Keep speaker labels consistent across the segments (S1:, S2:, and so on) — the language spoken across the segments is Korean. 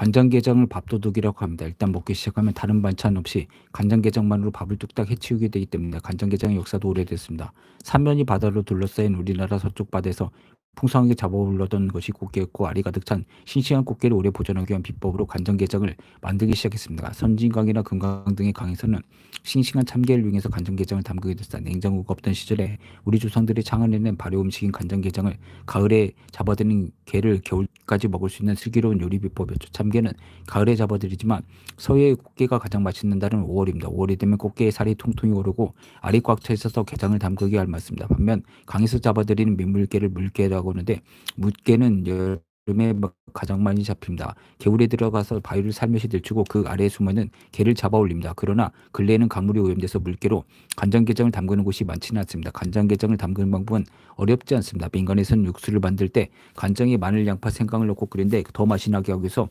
S1: 간장게장을 밥도둑이라고 합니다. 일단 먹기 시작하면 다른 반찬 없이 간장게장만으로 밥을 뚝딱 해치우게 되기 때문에 간장게장의 역사도 오래됐습니다. 삼면이 바다로 둘러싸인 우리나라 서쪽 바다에서 풍성하게 잡아올라던 것이 꽃게였고 알이 가득 찬 싱싱한 꽃게를 오래 보존하기 위한 비법으로 간장 게장을 만들기 시작했습니다. 선진강이나 금강 등의 강에서는 싱싱한 참게를 이용해서 간장 게장을 담그게 됐다. 냉장고가 없던 시절에 우리 조상들이 창안해낸 발효 음식인 간장 게장을 가을에 잡아들인 게를 겨울까지 먹을 수 있는 슬기로운 요리 비법이었죠. 참게는 가을에 잡아들이지만 서해의 꽃게가 가장 맛있는 달은 5월입니다. 5월이 되면 꽃게의 살이 통통이 오르고 알이 꽉 차 있어서 게장을 담그기 알맞습니다. 반면 강에서 잡아들이는 민물게를 물 게라고 하는데 물게는 여름에 뭐 가장 많이 잡힙니다. 개울에 들어가서 바위를 살며시 들추고 그 아래에 숨어있는 게를 잡아 올립니다. 그러나 근래에는 강물이 오염돼서 물개로 간장게장을 담그는 곳이 많지는 않습니다. 간장게장을 담그는 방법은 어렵지 않습니다. 민간에서는 육수를 만들 때 간장에 마늘, 양파, 생강을 넣고 끓이는데 더 맛이 나게 하기 위해서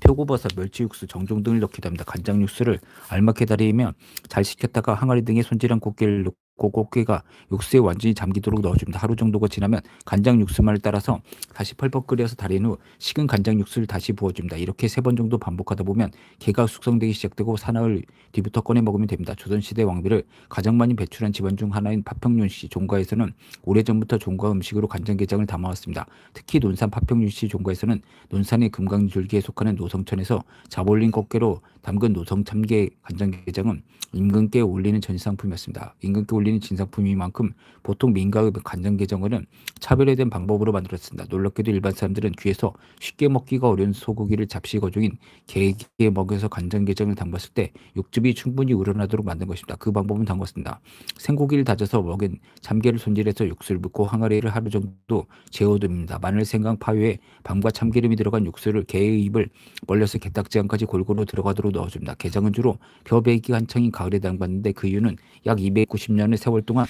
S1: 표고버섯, 멸치 육수, 정종 등을 넣기도 합니다. 간장 육수를 알맞게 달이면 잘 식혔다가 항아리 등에 손질한 꽃게를 넣고 꽃게가 육수에 완전히 잠기도록 넣어줍니다. 하루 정도가 지나면 간장 육수만을 따라서 다시 펄펄 끓여서 달인 후 식은 간장 육수를 다시 부어줍니다. 이렇게 세 번 정도 반복하다 보면 게가 숙성되기 시작되고 사나흘 뒤부터 꺼내 먹으면 됩니다. 조선시대 왕비를 가장 많이 배출한 집안 중 하나인 파평윤씨 종가에서는 오래전부터 종가 음식으로 간장게장을 담아왔습니다. 특히 논산 파평윤씨 종가에서는 논산의 금강줄기에 속하는 노성천에서 잡올린 꽃게로 담근 노성 참게 간장게장은 임금께 올리는 전상품이었습니다. 임금께 올리는 진상품인 만큼 보통 민가의 간장 게장은 차별화된 방법으로 만들었습니다. 놀랍게도 일반 사람들은 귀에서 쉽게 먹기가 어려운 소고기를 거중인 게에 먹여서 간장 게장을 담갔을 때 육즙이 충분히 우러나도록 만든 것입니다. 그 방법은 담갔습니다. 생고기를 다져서 먹인 참게를 손질해서 육수를 붓고 항아리를 하루 정도 재워둡니다. 마늘, 생강, 파위에 밤과 참기름이 들어간 육수를 게의 입을 벌려서 게딱지 안까지 골고루 들어가도록 넣어줍니다. 게장은 주로 벼베기 한창인 가을에 담갔는데 그 이유는 약 290년의 세월 동안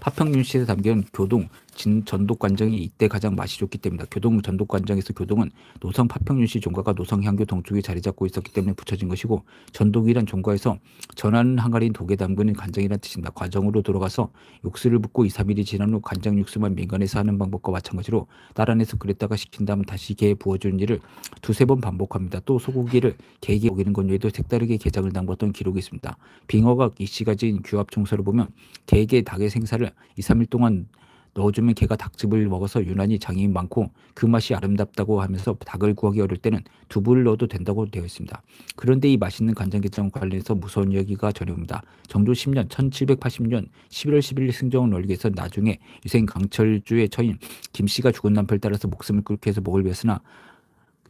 S1: 파평윤 씨에 담긴 교동 진 전독관정이 이때 가장 맛이 좋기 때문이다. 교동 전독관정에서 교동은 노성 파평윤씨 종가가 노성 향교 동쪽에 자리 잡고 있었기 때문에 붙여진 것이고 전독이란 종가에서 전하는 항아리인 독에 담그는 간장이란 뜻입니다. 과정으로 들어가서 육수를 붓고 2, 3일이 지난 후 간장 육수만 민간에서 하는 방법과 마찬가지로 딸 안에서 끓였다가 식힌 다음 다시 게에 부어주는 일을 두세 번 반복합니다. 또 소고기를 게에게 먹이는 것 외에도 색다르게 게장을 담궜던 기록이 있습니다. 빙어가 이씨가 지은 규합 총서를 보면 게에게 닭의 생사를 2, 3일 동안 넣어주면 개가 닭즙을 먹어서 유난히 장이 많고 그 맛이 아름답다고 하면서 닭을 구하기 어려울 때는 두부를 넣어도 된다고 되어 있습니다. 그런데 이 맛있는 간장게장 관련해서 무서운 이야기가 전해옵니다. 정조 10년 1780년 11월 11일 승정원 월기에서 나중에 유생 강철주의 처인 김씨가 죽은 남편을 따라서 목숨을 끊게 해서 목을 베었으나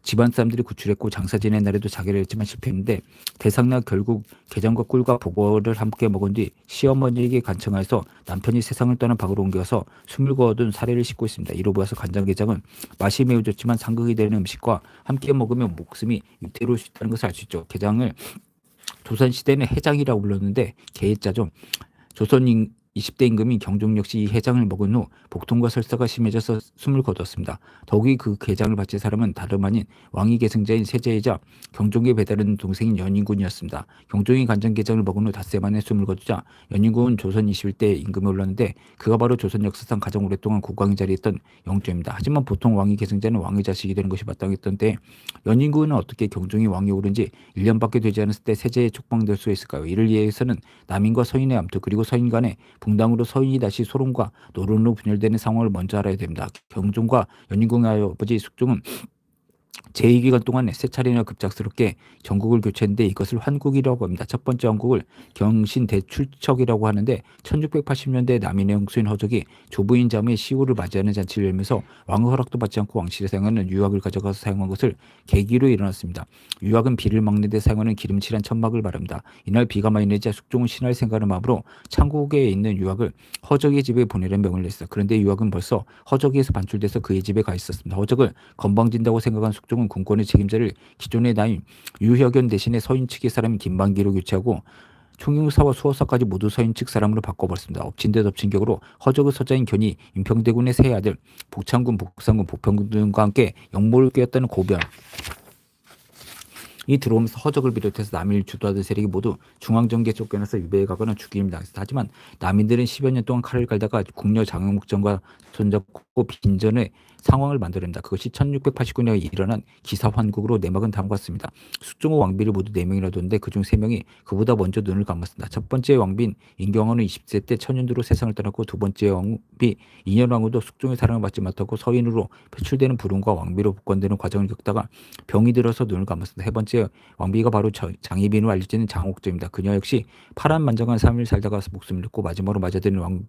S1: 집안 사람들이 구출했고 장사 지낸 날에도 자결을 했지만 실패했는데 대상나 결국 게장과 꿀과 보고를 함께 먹은 뒤 시어머니에게 간청하여서 남편이 세상을 떠난 밖으로 옮겨서 숨을 거둔 사례를 싣고 있습니다. 이로 보아서 간장게장은 맛이 매우 좋지만 상극이 되는 음식과 함께 먹으면 목숨이 위태로울 수 있다는 것을 알 수 있죠. 게장을 조선시대는 해장이라고 불렀는데 게자죠. 조선 20대 임금인 경종 역시 이 해장을 먹은 후 복통과 설사가 심해져서 숨을 거뒀습니다. 더욱이 그 개장을 바친 사람은 다름 아닌 왕위 계승자인 세제이자 경종에 배다른 동생인 연인군이었습니다. 경종이 간장 게장을 먹은 후 닷새 만에 숨을 거두자 연인군은 조선 21대 임금에 올랐는데 그가 바로 조선 역사상 가장 오랫동안 국왕의 자리에 있던 영조입니다. 하지만 보통 왕위 계승자는 왕의 자식이 되는 것이 마땅했던 때 연인군은 어떻게 경종이 왕에 오른지 1년밖에 되지 않았을 때 세제에 촉방될 수 있을까요? 이를 위해서는 남인과 서인의 암투 그리고 서인 간의 분당으로 서인이 다시 소론과 노론으로 분열되는 상황을 먼저 알아야 됩니다. 경종과 연인공의 아버지 숙종은 제2기간 동안 세 차례나 급작스럽게 전국을 교체했는데 이것을 환국이라고 합니다. 첫 번째 환국을 경신 대출척이라고 하는데 1680년대 남인의 홍수인 허적이 조부인 자매의 시호를 맞이하는 잔치를 열면서 왕의 허락도 받지 않고 왕실에 사용하는 유학을 가져가서 사용한 것을 계기로 일어났습니다. 유학은 비를 막는 데 사용하는 기름칠한 천막을 말합니다. 이날 비가 많이 내자 숙종은 신할 생각을 마음으로 창국에 있는 유학을 허적의 집에 보내려는 명을 냈어. 그런데 유학은 벌써 허적에서 반출돼서 그의 집에 가 있었습니다. 허적을 건방진다고 생각한 숙 종은 군권의 책임자를 기존의 나인 유혁연 대신에 서인 측의 사람인 김만기로 교체하고 총영사와 수호사까지 모두 서인 측 사람으로 바꿔버렸습니다. 엎친 데 덮친 격으로 허적의 서자인 견이 임평대군의 세 아들 복창군, 복상군, 복평군 등과 함께 영모를 꿰었다는 고변 이 들어오면서 허적을 비롯해서 남인을 주도하던 세력이 모두 중앙정계에 쫓겨나서 유배에 가거나 죽임을 당했습니다. 하지만 남인들은 10여 년 동안 칼을 갈다가 국녀 장영목전과 손잡고 빈전에 상황을 만들어낸다. 그것이 1689년에 일어난 기사 환국으로 내막은 다음과 같습니다. 숙종호 왕비를 모두 4명이나 뒀는데 그중 3명이 그보다 먼저 눈을 감았습니다. 첫 번째 왕비인 인경왕은 20세 때 천연두로 세상을 떠났고 두 번째 왕비 인현왕후도 숙종의 사랑을 받지 못하고 서인으로 표출되는 불운과 왕비로 복권되는 과정을 겪다가 병이 들어서 눈을 감았습니다. 세 번째 왕비가 바로 저- 장희빈으로 알려지는 장옥조입니다. 그녀 역시 파란만장한 삶을 살다가 목숨을 잃고 마지막으로 맞아들인 왕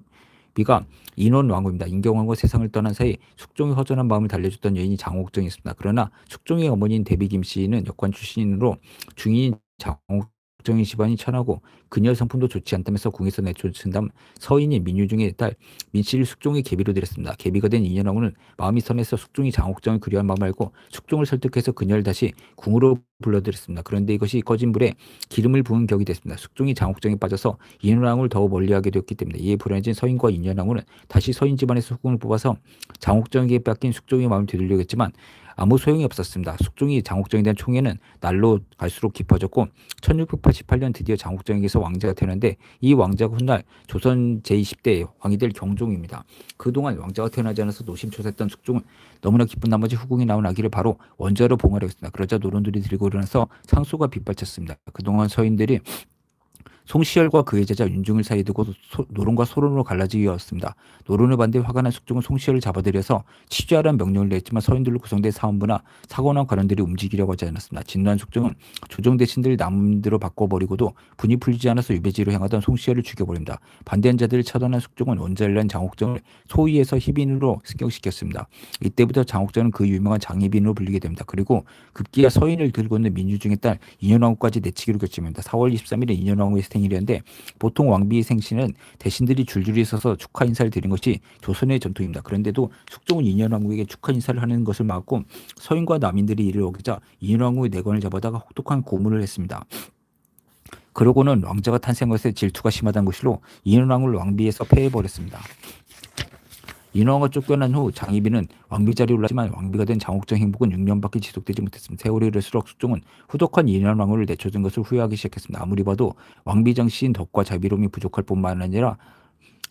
S1: 비가 인원 왕후입니다. 인경왕후 세상을 떠난 사이 숙종의 허전한 마음을 달래줬던 여인이 장옥정이 있습니다. 그러나 숙종의 어머니인 대비 김 씨는 역관 출신으로 중인 장옥정의 집안이 천하고 그녀의 성품도 좋지 않다면서 궁에서 내쫓은 다음 서인인 민유 중의 딸 민씨를 숙종의 계비로 들였습니다. 계비가 된 인현왕후는 마음이 선해서 숙종이 장옥정을 그리워한 마음 알고 숙종을 설득해서 그녀를 다시 궁으로 불러들였습니다. 그런데 이것이 꺼진 불에 기름을 부은 격이 됐습니다. 숙종이 장옥정에 빠져서 인현왕후를 더 멀리하게 되었기 때문에 이에 불안해진 서인과 인현왕후는 다시 서인 집안에서 후궁을 뽑아서 장옥정에게 뺏긴 숙종의 마음을 되돌리려 했지만 아무 소용이 없었습니다. 숙종이 장옥정에 대한 총애는 날로 갈수록 깊어졌고 1688년 드디어 장옥정에게서 왕자가 태어났는데 이 왕자가 훗날 조선 제20대 왕이 될 경종입니다. 그동안 왕자가 태어나지 않아서 노심초사했던 숙종은 너무나 기쁜 나머지 후궁이 나온 아기를 바로 원자로 봉하려 했습니다. 그러자 노론들이 들고 일어나서 상소가 빗발쳤습니다. 그동안 서인들이 송시열과 그의 제자 윤중을 사이에 두고 소- 노론과 소론으로 갈라지었습니다. 노론을 반대 화가 난 숙종은 송시열을 잡아들여서 취재하라는 명령을 내렸지만 서인들로 구성된 사원부나 사고난 관원들이 움직이려고 하지 않았습니다. 진노한 숙종은 조정 대신들을 남대로 바꿔버리고도 분이 풀리지 않아서 유배지로 향하던 송시열을 죽여버립니다. 반대한 자들을 처단한 숙종은 원자일난 장옥정을 소위에서 희빈으로 승격시켰습니다. 이때부터 장옥정은 그 유명한 장희빈으로 불리게 됩니다. 그리고 급기야 서인을 들고 있는 민주중의 딸 인현왕후까지 내치기로 결정합니다. 4월 23일에 인현왕후의 생일이었는데 보통 왕비의 생신은 대신들이 줄줄이 서서 축하 인사를 드린 것이 조선의 전통입니다. 그런데도 숙종은 인현왕후에게 축하 인사를 하는 것을 막고 서인과 남인들이 이를 어기자 인현왕후의 내관을 잡아다가 혹독한 고문을 했습니다. 그러고는 왕자가 탄생한 것에 질투가 심하다는 것으로 인현왕후를 왕비에서 폐해버렸습니다. 인왕후가 쫓겨난 후 장희빈은 왕비 자리에 올랐지만 왕비가 된 장옥정 행복은 6년밖에 지속되지 못했습니다. 세월이 흐를수록 숙종은 후덕한 인현왕후를 내쫓은 것을 후회하기 시작했습니다. 아무리 봐도 왕비 정 씨인 덕과 자비로움이 부족할 뿐만 아니라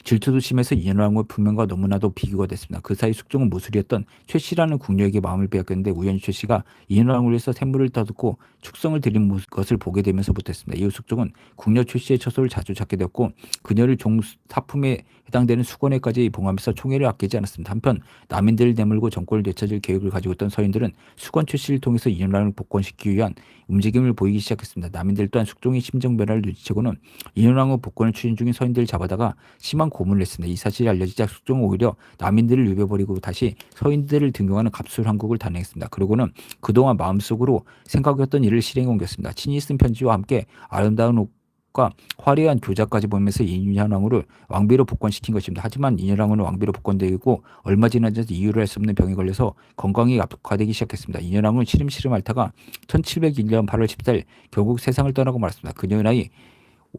S1: 질투도 심해서 인현왕후의 품명과 너무나도 비교가 됐습니다. 그 사이 숙종은 무술이었던 최 씨라는 궁녀에게 마음을 빼앗겼는데 우연히 최 씨가 인현왕후를 위해서 샘물을 떠듣고 축성을 드린 것을 보게 되면서부터 했습니다. 이후 숙종은 궁녀 최 씨의 처소를 자주 찾게 되었고 그녀를 종 사품에 해당되는 수건에까지 봉하면서 총애를 아끼지 않았습니다. 한편 남인들을 내물고 정권을 되찾을 계획을 가지고 있던 서인들은 수건 출시를 통해서 인현왕을 복권시키기 위한 움직임을 보이기 시작했습니다. 남인들 또한 숙종의 심정 변화를 눈치채고는 인현왕후 복권을 추진 중인 서인들을 잡아다가 심한 고문을 했습니다. 이 사실이 알려지자 숙종은 오히려 남인들을 유배버리고 다시 서인들을 등용하는 갑술 한국을 단행했습니다. 그러고는 그동안 마음속으로 생각했던 일을 실행에 옮겼습니다. 친히 쓴 편지와 함께 아름다운 옷과 화려한 교자까지 보면서 인현왕후를 왕비로 복권시킨 것입니다. 하지만 인현왕후는 왕비로 복권되고 얼마 지나지 않아서 이유를 알 수 없는 병에 걸려서 건강이 악화되기 시작했습니다. 인현왕후는 시름시름 앓다가 1701년 8월 14일 결국 세상을 떠나고 말았습니다. 그녀의 나이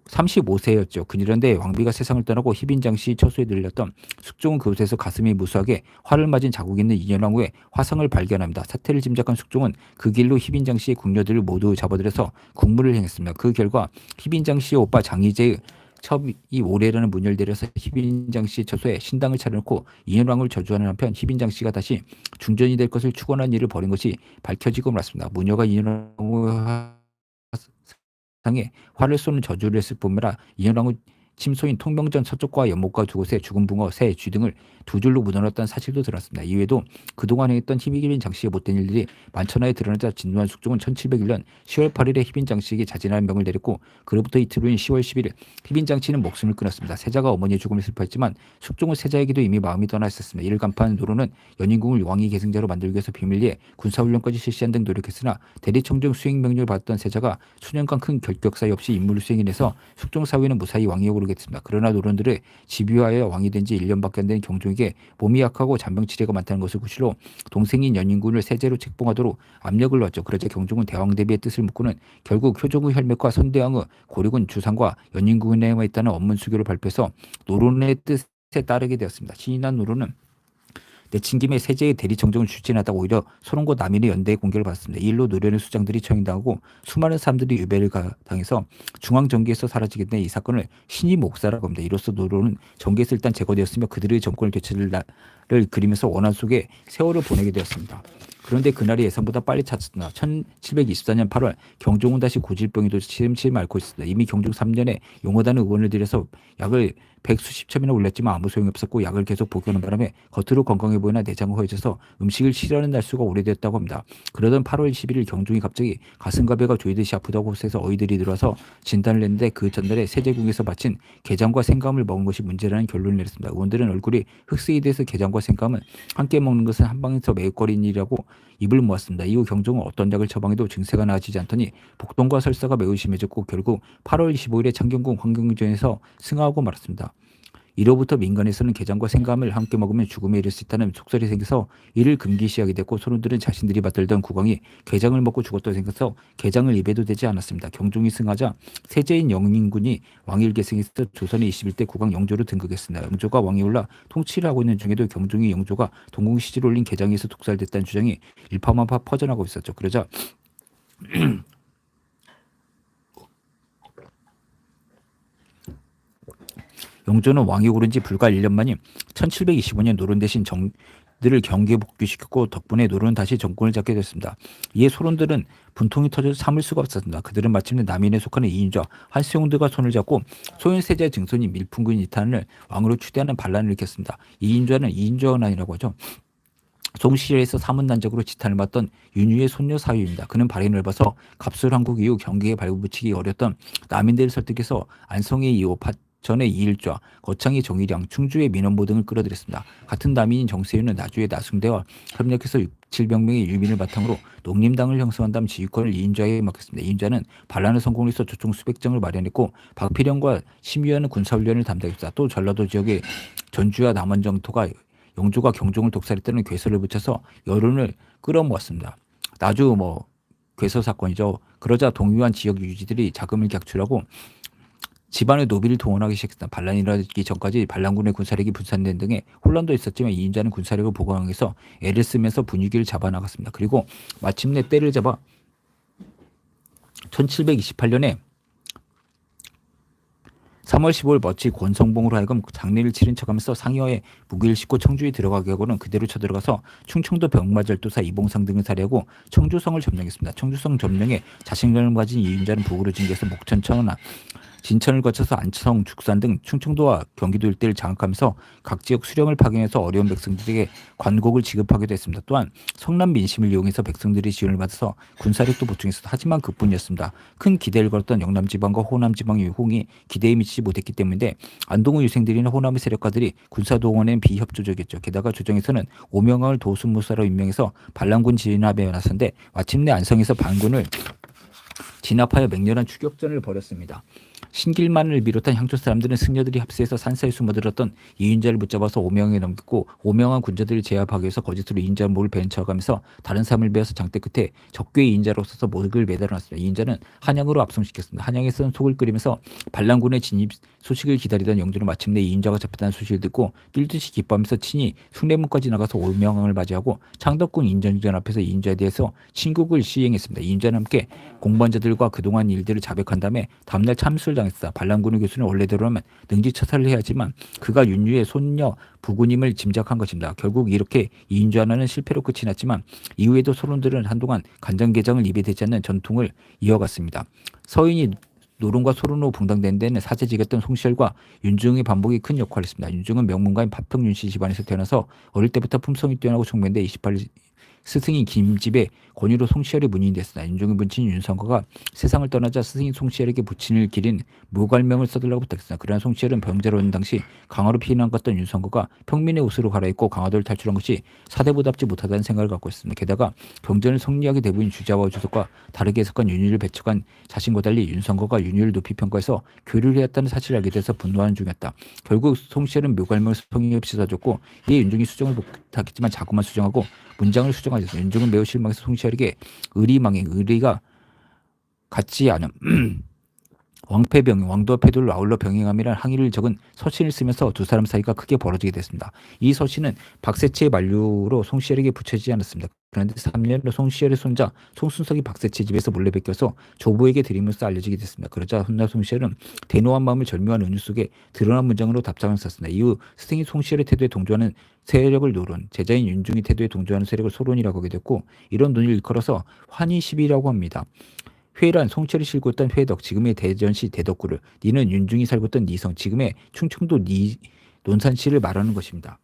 S1: 35세였죠. 그런데 왕비가 세상을 떠나고 희빈장 씨 처소에 들렸던 숙종은 그곳에서 가슴이 무수하게 화를 맞은 자국이 있는 인현왕후의 화상을 발견합니다. 사태를 짐작한 숙종은 그 길로 희빈장 씨의 궁녀들을 모두 잡아들여서 국무를 행했습니다. 그 결과 희빈장 씨의 오빠 장희재의 첩이 오래라는 문을 내려서 희빈장 씨의 처소에 신당을 차려놓고 인현왕을 저주하는 한편 희빈장 씨가 다시 중전이 될 것을 축원한 일을 벌인 것이 밝혀지고 말았습니다. 무녀가 인현왕의 상에 화를 쏘는 저주를 했을 뿐더라 인현왕후 침소인 통명전 서쪽과 연못과 두 곳에 죽은 붕어, 새, 쥐 등을 두 줄로 묻어놨다는 사실도 들었습니다. 이외에도 그동안 행했던 희빈 장씨의 못된 일들이 만천하에 드러나자 진노한 숙종은 1701년 10월 8일에 희빈 장씨에게 자진하는 명을 내렸고 그로부터 이틀 후인 10월 11일 희빈 장씨는 목숨을 끊었습니다. 세자가 어머니의 죽음을 슬퍼했지만 숙종은 세자에게도 이미 마음이 떠나 있었습니다. 이를 간파한 노로는 연인궁을 왕위 계승자로 만들기 위해서 비밀리에 군사훈련까지 실시한 등 노력했으나 대리청정 수행 명령을 받았던 세자가 수년간 큰 결격 사이 없이 임무를 수행해내서 숙종 사위는 무사히 왕위에 오르게 됐습니다. 그러나 노론들의 집요하여 왕이 된 지 1년밖에 안 된 경종에게 몸이 약하고 잔병 치레가 많다는 것을 구실로 동생인 연인군을 세제로 책봉하도록 압력을 넣었죠. 그러자 경종은 대왕 대비의 뜻을 묻고는 결국 효종의 혈맥과 선대왕의 고려군 주상과 연인군에만 있다는 원문 수교를 발표해서 노론의 뜻에 따르게 되었습니다. 신인한 노론은 내친 김에 세제의 대리 정정을 추진하다가 오히려 소론과 남인의 연대에 공격을 받았습니다. 이 일로 노련의 수장들이 처형당하고 수많은 사람들이 유배를 가- 당해서 중앙 정계에서 사라지게 된 이 사건을 신이 목사라고 합니다. 이로써 노론은 정계에서 일단 제거되었으며 그들의 정권을 되찾을 나- 그리면서 원한 속에 세월을 보내게 되었습니다. 그런데 그날이 예상보다 빨리 찼습니다. 1724년 8월 경종은 다시 고질병에도 치름치름 앓고 있습니다. 이미 경종 3년에 용어다는 의원을 들여서 약을 백수십 첩이나 올렸지만 아무 소용이 없었고 약을 계속 복용하는 바람에 겉으로 건강해 보이나 내장은 허해져서 음식을 싫어하는 날수가 오래됐다고 합니다. 그러던 8월 11일 경종이 갑자기 가슴과 배가 조이듯이 아프다고 해서 어이들이 들어와서 진단을 했는데 그 전날에 세제궁에서 바친 게장과 생감을 먹은 것이 문제라는 결론을 내렸습니다. 의원들은 얼굴이 흑색이 돼서 게장과 생감은 함께 먹는 것은 한 방에서 매거린 일이라고 입을 모았습니다. 이후 경종은 어떤 약을 처방해도 증세가 나아지지 않더니 복통과 설사가 매우 심해졌고 결국 8월 25일에 창경궁 환경전에서 승하하고 말았습니다. 이로부터 민간에서는 게장과 생감을 함께 먹으면 죽음에 이를 수 있다는 속설이 생겨서 이를 금기시하게 됐고 소론들은 자신들이 받들던 국왕이 게장을 먹고 죽었다고 생각해서 게장을 입에도 대지 않았습니다. 경종이 승하자 세제인 영인군이 왕일 계승해서 조선의 21대 국왕 영조로 등극했습니다. 영조가 왕이 올라 통치를 하고 있는 중에도 경종이 영조가 동궁시지를 올린 게장에서 독살됐다는 주장이 일파만파 퍼져나가고 있었죠. 그러자 영조는 왕이 오른 지 불과 1년 만인 1725년 노론 대신 정 들을 경계에 복귀시켰고 덕분에 노론은 다시 정권을 잡게 됐습니다. 이에 소론들은 분통이 터져서 참을 수가 없었습니다. 그들은 마침내 남인에 속하는 이인좌 한세웅들과 손을 잡고 소현세자 증손인 밀풍군 이탄을 왕으로 추대하는 반란을 일으켰습니다. 이인좌는 이인좌원이라고 하죠. 송시절에서 사문난적으로 지탄을 받던 윤유의 손녀 사유입니다. 그는 발이 넓어서 갑술 한국 이후 경계에 발붙이기 어렸던 남인들을 설득해서 안성의 이호 전의 이일좌, 거창의 정일양, 충주의 민원보 등을 끌어들였습니다. 같은 남인인 정세윤은 나주의 나승대와 협력해서 700명의 유민을 바탕으로 농림당을 형성한 다음 지휘권을 이인좌에 맡겼습니다. 이인좌는 반란을 성공해서 조총 수백 장을 마련했고 박필영과 심의하는 군사훈련을 담당했습니다. 또 전라도 지역의 전주와 남원 정토가 영조가 경종을 독살했다는 괴설을 붙여서 여론을 끌어모았습니다. 나주 뭐 괴설 사건이죠. 그러자 동유한 지역 유지들이 자금을 객출하고 집안의 노비를 동원하기 시작했다. 반란이 일어나기 전까지 반란군의 군사력이 분산된 등의 혼란도 있었지만 이인자는 군사력을 보강해서 애를 쓰면서 분위기를 잡아나갔습니다. 그리고 마침내 때를 잡아 1728년에 3월 15일 멋지 권성봉으로 하여금 장례를 치른 척하면서 상여에 무기를 싣고 청주에 들어가게 하고는 그대로 쳐들어가서 충청도 병마절도사 이봉상 등을 살해하고 청주성을 점령했습니다. 청주성 점령에 자신감을 가진 이인자는 북으로 진격해서 목천 천하 진천을 거쳐서 안성, 죽산 등 충청도와 경기도 일대를 장악하면서 각 지역 수령을 파견해서 어려운 백성들에게 관곡을 지급하기도 했습니다. 또한 성남 민심을 이용해서 백성들의 지원을 받아서 군사력도 보충했습니다. 하지만 그뿐이었습니다. 큰 기대를 걸었던 영남 지방과 호남 지방의 호응이 기대에 미치지 못했기 때문에 안동의 유생들이나 호남의 세력가들이 군사 동원엔 비협조적이었죠. 게다가 조정에서는 오명왕을 도순무사로 임명해서 반란군 진압에 나섰는데 마침내 안성에서 반군을 진압하여 맹렬한 추격전을 벌였습니다. 신길만을 비롯한 향초 사람들은 승려들이 합세해서 산사에 숨어들었던 이인자를 붙잡아서 오명에 넘겼고 오명한 군자들을 제압하기 위해서 거짓으로 이인자 목을 벤쳐가면서 다른 사람을 베어서 장대 끝에 적괴의 이인자로 써서 목을 매달아놨습니다. 이인자는 한양으로 압송시켰습니다. 한양에서는 속을 끓이면서 반란군의 진입 소식을 기다리던 영조는 마침내 이인자가 잡혔다는 소식을 듣고 뛸듯이 기뻐하면서 친히 숭례문까지 나가서 오명왕을 맞이하고 창덕군 인전전 앞에서 이인자에 대해서 친국을 시행했습니다. 이인자는 함께 공부한자들과 그동안 일들을 자백한 다음에 다음날 참수를 당했다. 반란군의 교수는 원래대로라면 능지처사를 해야지만 그가 윤유의 손녀 부군임을 짐작한 것입니다. 결국 이렇게 이인주 하나는 실패로 끝이 났지만 이후에도 소론들은 한동안 간장게장을 입에 대지 않는 전통을 이어갔습니다. 서인이 노론과 소론으로 붕당된 데는 사제지겠던 송시열과 윤중의 반복이 큰 역할을 했습니다. 윤중은 명문가인 파평윤 씨 집안에서 태어나서 어릴 때부터 품성이 뛰어나고 총명인데 28 스승인 김집의 권유로 송시열의 문인이 됐으나 윤종의 문친 윤성거가 세상을 떠나자 스승인 송시열에게 부친을 기린 무갈명을 써달라고 부탁했으나 그러나 송시열은 병자로 있는 당시 강화로 피난 갔던 윤성거가 평민의 옷으로 갈아입고 강화도를 탈출한 것이 사대보답지 못하다는 생각을 갖고 있습니다. 게다가 병전을 성리하게 대부인 주자와 주석과 다르게 해석한 윤유를 배척한 자신과 달리 윤성거가 윤유를 높이 평가해서 교류를 했다는 사실을 알게 돼서 분노하는 중이었다. 결국 송시열은 묘갈명을 성의 없이 사줬고 이에 윤종이 수정을 부탁했지만 자꾸만 수정하고 문장을 수정 하셨습니다. 윤종은 매우 실망해서 송시열에게 의리망행, 의리가 같지 않음. 왕패병, 왕도와 패도를 아울러 병행함이라는 항의를 적은 서신을 쓰면서 두 사람 사이가 크게 벌어지게 됐습니다. 이 서신은 박세치의 만류로 송시열에게 붙여지지 않았습니다. 그런데 3년 후 송시열의 손자 송순석이 박세치 집에서 몰래 뺏겨서 조부에게 드리면서 알려지게 됐습니다. 그러자 훗날 송시열은 대노한 마음을 절묘한 은유 속에 드러난 문장으로 답장을 썼습니다. 이후 스승이 송시열의 태도에 동조하는 세력을 노론, 제자인 윤중이 태도에 동조하는 세력을 소론이라고 하게 됐고 이런 논의를 일컬어서 환희시비라고 합니다. 회란 송철이 실고 있던 회덕 지금의 대전시 대덕구를 니는 윤중이 살고 있던 니성 지금의 충청도 니 논산시를 말하는 것입니다.